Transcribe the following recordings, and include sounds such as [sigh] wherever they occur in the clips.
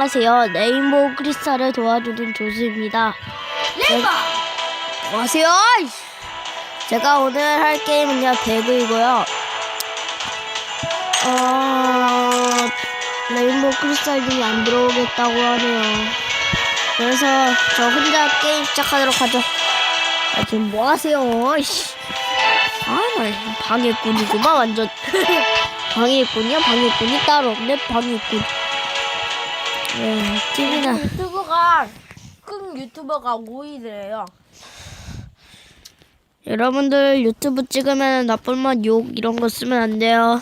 안녕하세요. 레인보우 크리스탈을 도와주는 조수입니다. 레이버! 안녕하세요. 제가 오늘 할 게임은요, 배그이고요. 어, 레인보우 크리스탈이 안 들어오겠다고 하네요. 그래서 저 혼자 게임 시작하도록 하죠. 아, 지금 뭐 하세요? 씨. 아, 나 방해꾼이구만, 완전. [laughs] 방해꾼이야? 방해꾼이 따로 없네, 방해꾼. 네, 찜이나. 유튜버가 큰 유튜버가 5위래요. 여러분들 유튜브 찍으면 나쁜 말, 욕 이런 거 쓰면 안 돼요.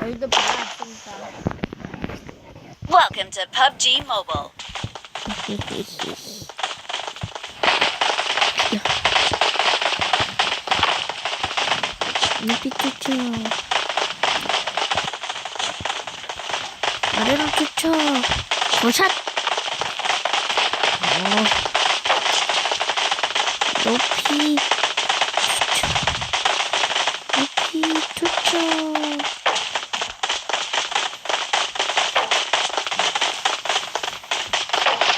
저희도 받았습니다. Welcome to PUBG Mobile. 눈빛 추쳐. 아래로 추쳐. 도샷. 어. 높이 추쳐. 높이 추쳐.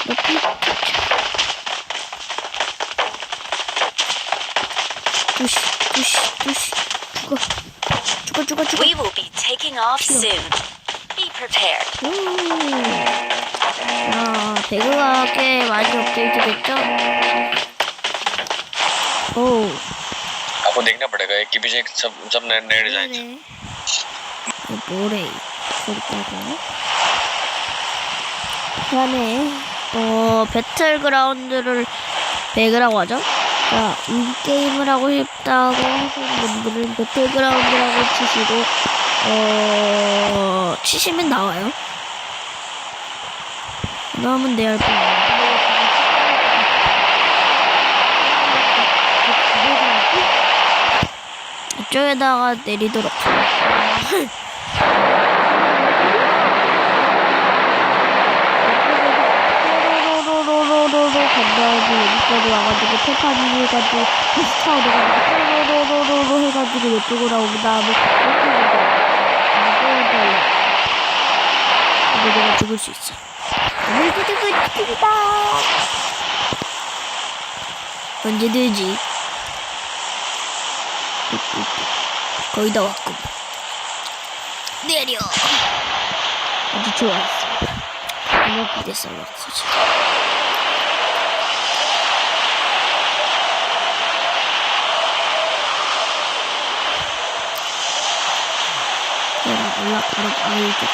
높이 추쳐. 두시, 두시, 두시. 죽어. 죽어, 죽어, 죽어. We will be taking off soon. Be prepared. 음. 야, 배그가 꽤 많이 업데이트 됐죠? 오. आपको देखना पड़ेगा एक के पीछे एक सब सब नए नए डिजाइन 네네. 뭐래, 소리까지. 그다음에, 어, 배틀그라운드를 배그라고 하죠? 자, 이 게임을 하고 싶다고 하시는 분들은 배틀그라운드라고 치시고, 어, 치시면 나와요. 나오면 내할 뿐이에요. 이쪽에다가 내리도록 다음에 여기까지 와가지고 태판이 해가지고 비스타워 돼가지고 로로로로로 해가지고 이쪽으로 온 다음에 이렇게 이거 내가 죽을 수 있어. 오늘 죽을 죽이다. 언제 되지? 거의 다 왔고 내려. 아주 좋았어 기대서 왔어 지금 내려 올라가라 아이고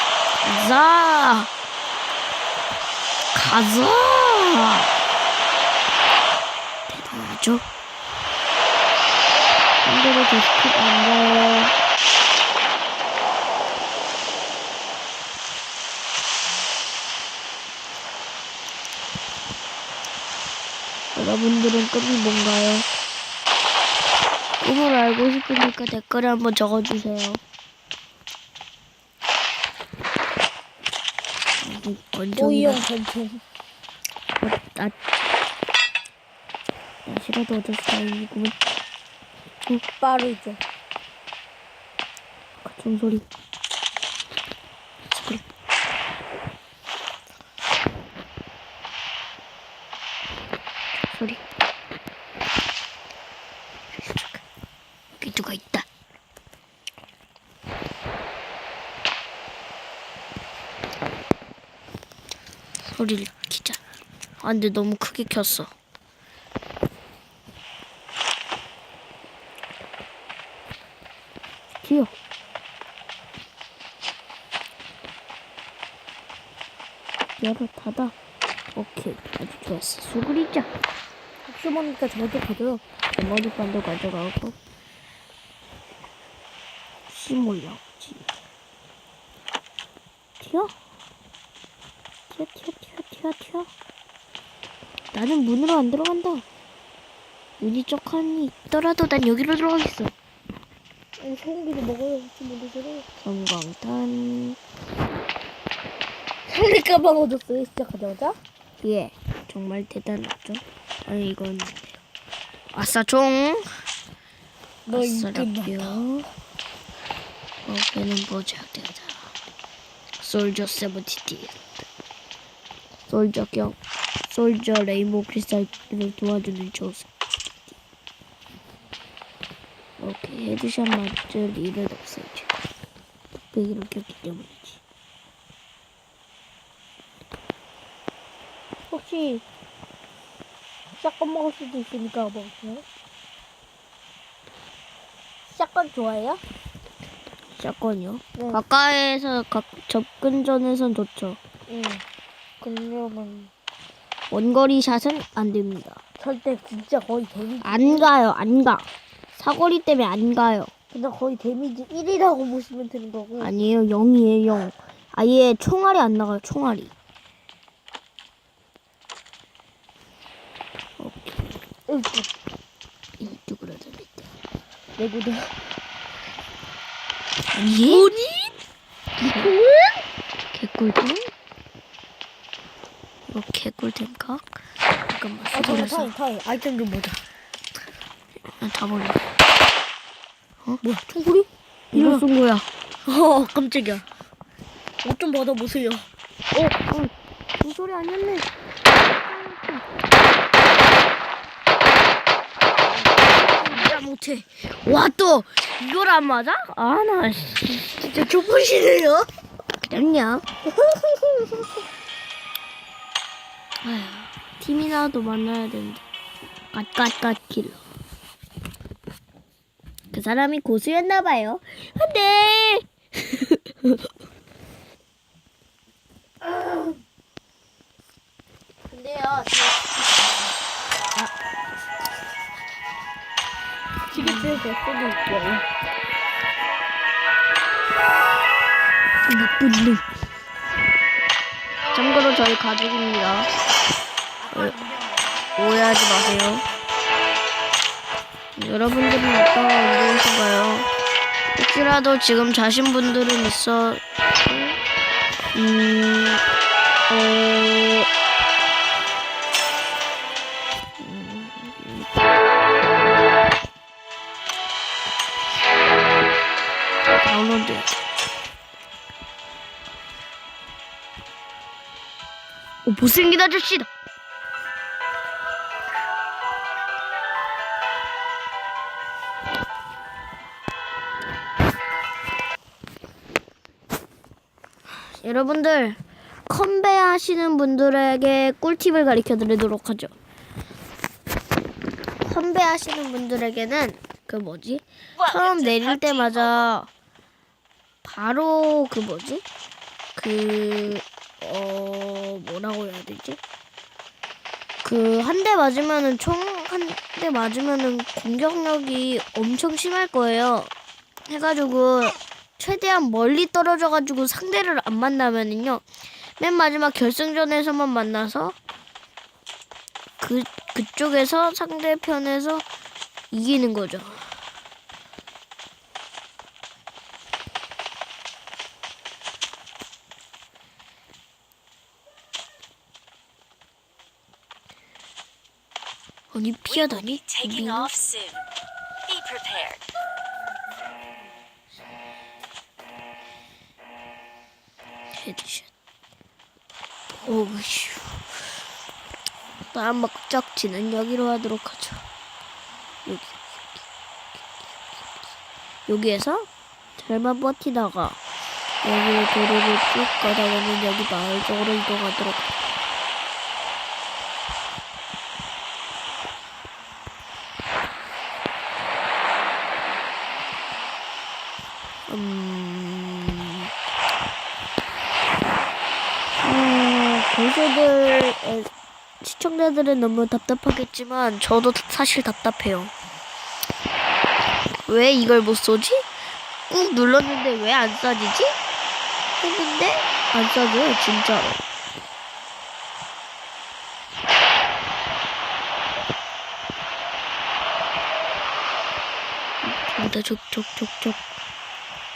가자 가자 대단하죠? 반대로 데스크 앉아요. 여러분들은 꿈이 뭔가요? 꿈을 알고 싶으니까 댓글에 한번 적어주세요. 아직 건조기가 오이용 전통. 나, 나 싫어도 어쩔 수 없구만. 빠르죠. 같은. 소리. 소리. 여기 누가 있다. 소리를 키자. 아, 근데 너무 크게 켰어. 튀어. 열을 닫아. 오케이. 아주 좋았어. 수그리자. 혹시 모르니까 저도 가져요. 머리판도 가져가고. 튀어. 튀어, 튀어, 튀어. 나는 문으로 안 들어간다. 문이 쪽한이 있더라도 난 여기로 들어가겠어. 아니, 소고기도 먹어요. 혹시 모르잖아요. 성광탄. 상대 가방 얻었어요. 시작하자마자. 예, 정말 대단하죠. 아니 이건 아싸 종. 너 아싸 라비오. 어깨는 보자 되다. 솔저 세븐티티. 솔저 경 솔저 레인보우 크리스탈을 도와주는 조수 오케이 헤드샷 맞을 일은 없어야지 뚝배기로 꼈기 때문이지 혹시 샷건 먹을 수도 있으니까 먹을게요. 샷건 좋아해요? 샷건이요? 네. 가까이에서 가, 접근 전에선 좋죠 응. 그러면 원거리 샷은 안 됩니다 절대 진짜 거의 데미지. 안 가요 안 가 사거리 때문에 안 가요 근데 거의 데미지 1이라고 보시면 되는 거고. 아니에요 0이에요 0 아예 총알이 안 나가요 총알이 으이구, 이쪽으로 돌릴게 내구도. 아니? 뭐니? 개꿀템? 이 거 개꿀템 각? 잠깐만 아, 잠깐 수고해서 타임, 타임. 아이템 좀 보자. 다 버려 뭐야, 총구리? 이거 쏜 거야 [laughs] 어, 깜짝이야. 옷 좀 받아보세요. 어? 어 종소리 아니었네 진짜 못해 와 또 이걸 안 맞아? 아나 진짜 좁으시네요. 그럼요 [laughs] 팀이라도 만나야 되는데 갓갓갓 킬러 그 사람이 고수였나봐요. 안 돼! 근데요, 지금 제 수도 있고요. 나쁜 놈. 참고로 저희 가족입니다 오- 오해하지 마세요 여러분들은 어떤 운동이신가요? 혹시라도 지금 자신 분들은 있어 음... 어... 다운로드 오, 못생긴 아저씨다. 여러분들 컴배 하시는 분들에게 꿀팁을 가르쳐 드리도록 하죠. 컴배 하시는 분들에게는 그 뭐지? 처음 내릴 때마다 바로 그 뭐지? 그, 어, 뭐라고 해야 되지? 그, 한 대 맞으면은, 총 한 대 맞으면은 공격력이 엄청 심할 거예요. 해가지고, 최대한 멀리 떨어져가지고 상대를 안 만나면은요, 맨 마지막 결승전에서만 만나서, 그, 그쪽에서 상대편에서 이기는 거죠. 아니, 피하다니? 헤드샷. 오우슈. 따먹적지는 여기로 하도록 하죠. 여기, 여기, 여기. 여기에서 잘만 버티다가 여기 도로를 쭉 가다가는 여기 마을 쪽으로 이동하도록 하죠. 음... 음, 고수들, 에, 시청자들은 너무 답답하겠지만, 저도 사실 답답해요. 왜 이걸 못 쏘지? 꾹 눌렀는데 왜 안 쏴지지? 했는데, 안 쏴져요, 진짜로. 저다 족족족족.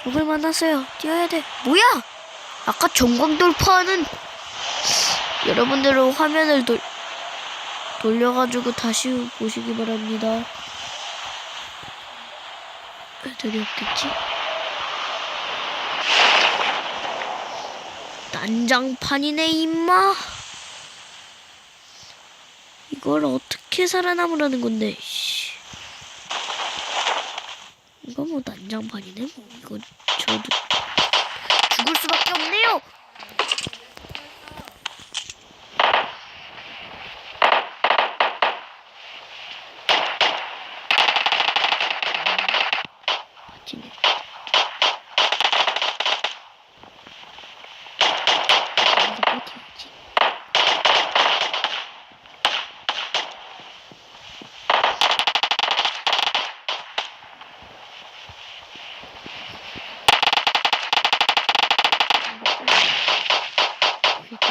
적을 만났어요. 뛰어야 돼. 뭐야? 아까 전광 돌파하는 여러분들은 화면을 돌 돌려가지고 다시 보시기 바랍니다. 애들이 없겠지? 난장판이네 임마. 이걸 어떻게 살아남으라는 건데, 씨. 이거 뭐 난장판이네, 뭐. 이거 저도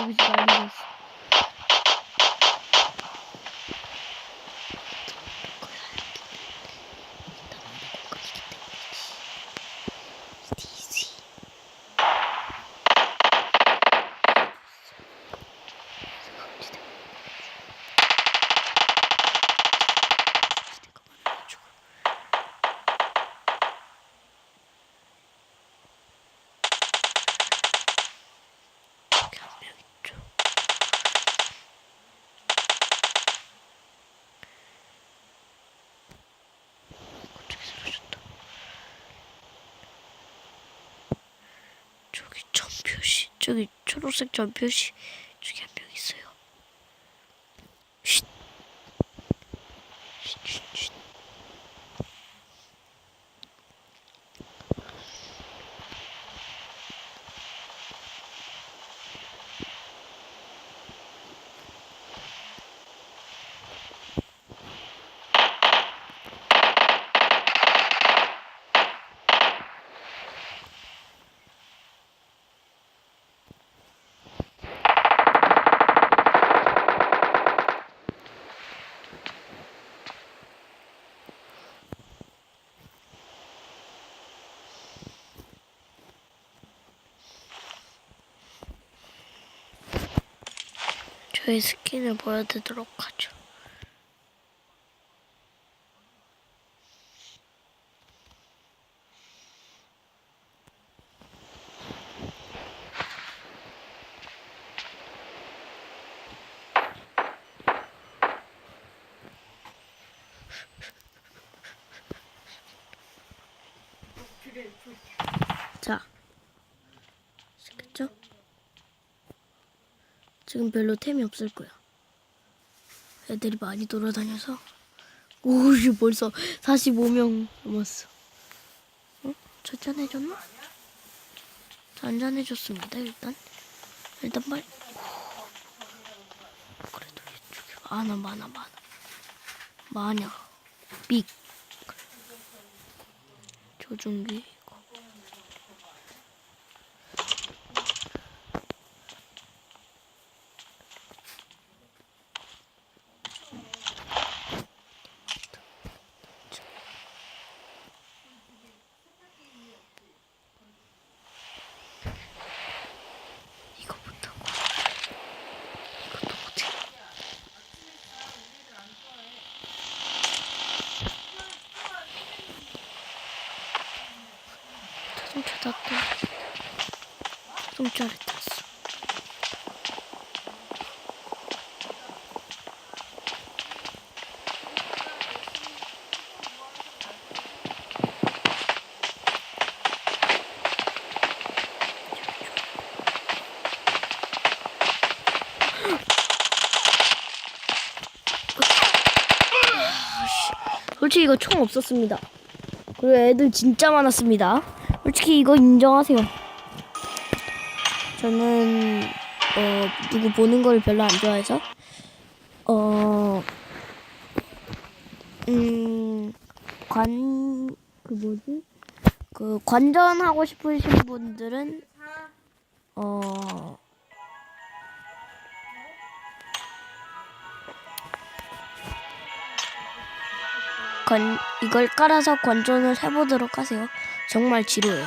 저기서 난리가 있어. 여기 한 명 있죠. 갑자기 사라졌다. 저기 점 표시, 저기 초록색 점 표시, 저의 스킨을 보여드리도록 하죠. 자, 됐죠? 지금 별로 템이 없을 거야. 애들이 많이 돌아다녀서. 오씨 벌써 45명 넘었어. 어? 저짠해줬나? 잔잔해줬습니다 일단. 일단 빨리. 그래도 이쪽에 많아 많아 많아. 마녀. 빅. 조준기. 이거. 이거 못하고 이것도 못해 자동차 탔다 자동차를 탔어 솔직히 이거 총 없었습니다. 그리고 애들 진짜 많았습니다. 솔직히 이거 인정하세요. 저는 어 누구 보는 걸 별로 안 좋아해서 어, 어음관 그 뭐지 그 관전 하고 싶으신 분들은 어 관, 이걸 깔아서 관전을 해보도록 하세요. 정말 지루해요.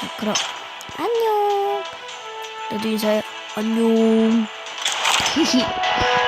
자, 그럼 안녕. 너도 인사해. 안녕. [laughs]